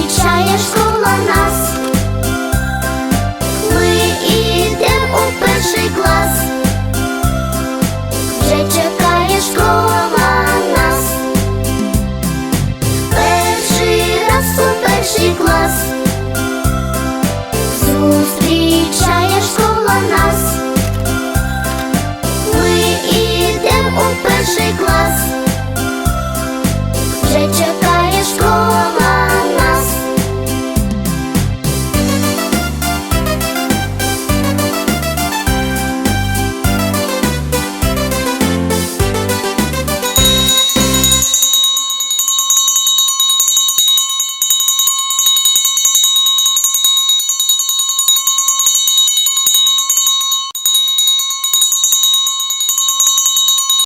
зустрічаєш коло нас, ми йдемо у перший клас, вже чекаєш кола нас, перший раз у перший клас, зустрічаєш коло нас, ми ідем у перший клас.